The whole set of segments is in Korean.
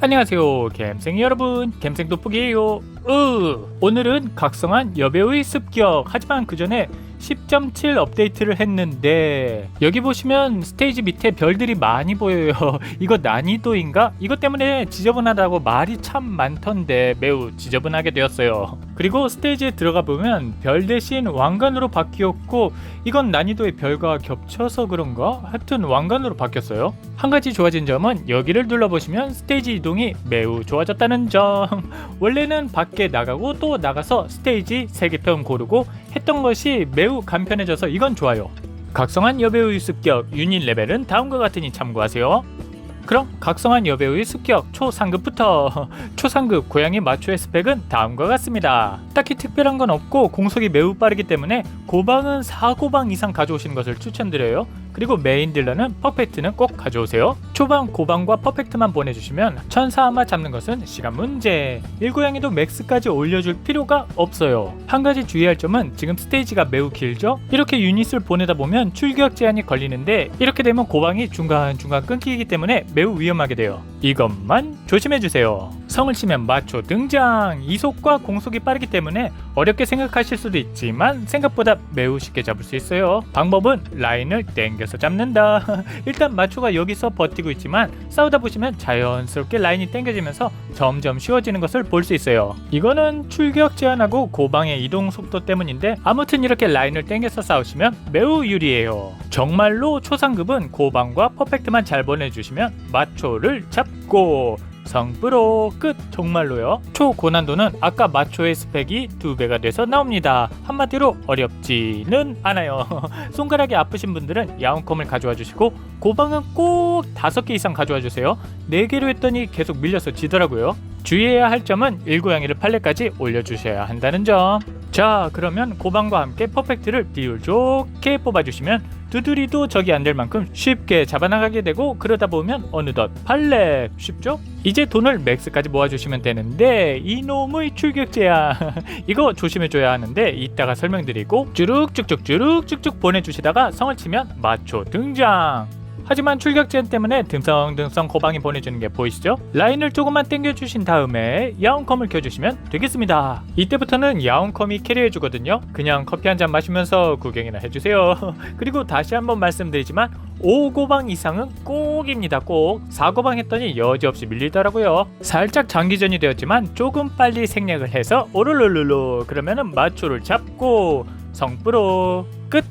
안녕하세요 갬생 여러분. 갬생 돋보기예요 으 오늘은 각성한 여배우의 습격. 하지만 그 전에 10.7 업데이트를 했는데 여기 보시면 스테이지 밑에 별들이 많이 보여요. 이거 난이도인가? 이것 때문에 지저분하다고 말이 참 많던데 매우 지저분하게 되었어요. 그리고 스테이지에 들어가 보면 별 대신 왕관으로 바뀌었고 이건 난이도의 별과 겹쳐서 그런가? 하여튼 왕관으로 바뀌었어요. 한 가지 좋아진 점은 여기를 눌러보시면 스테이지 이동이 매우 좋아졌다는 점. 원래는 밖에 나가고 또 나가서 스테이지 3개 편 고르고 했던 것이 매우 간편해져서 이건 좋아요. 각성한 여배우의 습격 유닛 레벨은 다음과 같으니 참고하세요. 그럼 각성한 여배우의 습격 초상급부터 초상급 고양이 마초의 스펙은 다음과 같습니다. 딱히 특별한 건 없고 공속이 매우 빠르기 때문에 고방은 4고방 이상 가져오시는 것을 추천드려요. 그리고 메인 딜러는 퍼펙트는 꼭 가져오세요. 초반 고방과 퍼펙트만 보내주시면 천사 아마 잡는 것은 시간 문제. 일고양이도 맥스까지 올려줄 필요가 없어요. 한 가지 주의할 점은 지금 스테이지가 매우 길죠? 이렇게 유닛을 보내다 보면 출격 제한이 걸리는데 이렇게 되면 고방이 중간중간 끊기기 때문에 매우 위험하게 돼요. 이것만 조심해주세요. 성을 치면 마초 등장! 이속과 공속이 빠르기 때문에 어렵게 생각하실 수도 있지만 생각보다 매우 쉽게 잡을 수 있어요. 방법은 라인을 땡겨서 잡는다. 일단 마초가 여기서 버티고 있지만 싸우다 보시면 자연스럽게 라인이 땡겨지면서 점점 쉬워지는 것을 볼 수 있어요. 이거는 출격 제한하고 고방의 이동 속도 때문인데 아무튼 이렇게 라인을 땡겨서 싸우시면 매우 유리해요. 정말로 초상급은 고방과 퍼펙트만 잘 보내주시면 마초를 잡고 성프로 끝 정말로요? 초고난도는 아까 마초의 스펙이 두 배가 돼서 나옵니다. 한마디로 어렵지는 않아요. 손가락이 아프신 분들은 야운컴을 가져와 주시고 고방은 꼭 다섯 개 이상 가져와 주세요. 네 개로 했더니 계속 밀려서 지더라고요. 주의해야 할 점은 일고양이를 팔레까지 올려주셔야 한다는 점. 자, 그러면 고방과 함께 퍼펙트를 비율 좋게 뽑아주시면 두드리도 적이 안 될 만큼 쉽게 잡아나가게 되고 그러다 보면 어느덧 팔레 쉽죠? 이제 돈을 맥스까지 모아주시면 되는데 이놈의 출격 제한 이거 조심해줘야 하는데 이따가 설명드리고 쭈룩쭉쭉쭈룩쭉쭉 보내주시다가 성을 치면 마초 등장 하지만 출격 제한 때문에 듬성듬성 고방이 보내주는 게 보이시죠? 라인을 조금만 당겨주신 다음에 야옹컴을 켜주시면 되겠습니다. 이때부터는 야옹컴이 캐리해주거든요. 그냥 커피 한 잔 마시면서 구경이나 해주세요. 그리고 다시 한번 말씀드리지만 5고방 이상은 꼭입니다. 꼭 4고방 했더니 여지없이 밀리더라고요. 살짝 장기전이 되었지만 조금 빨리 생략을 해서 오르르르르 그러면은 마초를 잡고 성프로 끝!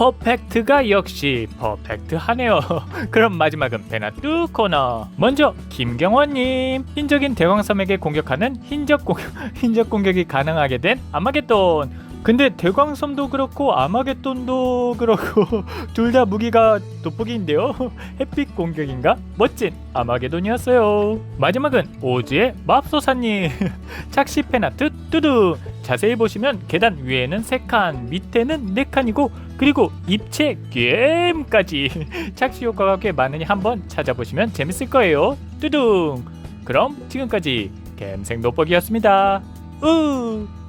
퍼펙트가 역시 퍼펙트하네요. 그럼 마지막은 베나뚜 코너. 먼저 김경원님 흰적인 대광섬에게 공격하는 흰적 공 흰적 공격이 가능하게 된 아마겟돈. 근데 대광섬도 그렇고 아마겟돈도 그렇고 둘 다 무기가 돋보기인데요. 햇빛 공격인가? 멋진 아마겟돈이었어요. 마지막은 오즈의 맙소사님 착시 페나트 뚜두. 자세히 보시면 계단 위에는 3칸, 밑에는 4칸이고 그리고 입체 게임까지 착시 효과가 꽤 많으니 한번 찾아보시면 재밌을 거예요. 뚜둥. 그럼 지금까지 갬생 돋보기였습니다. 으.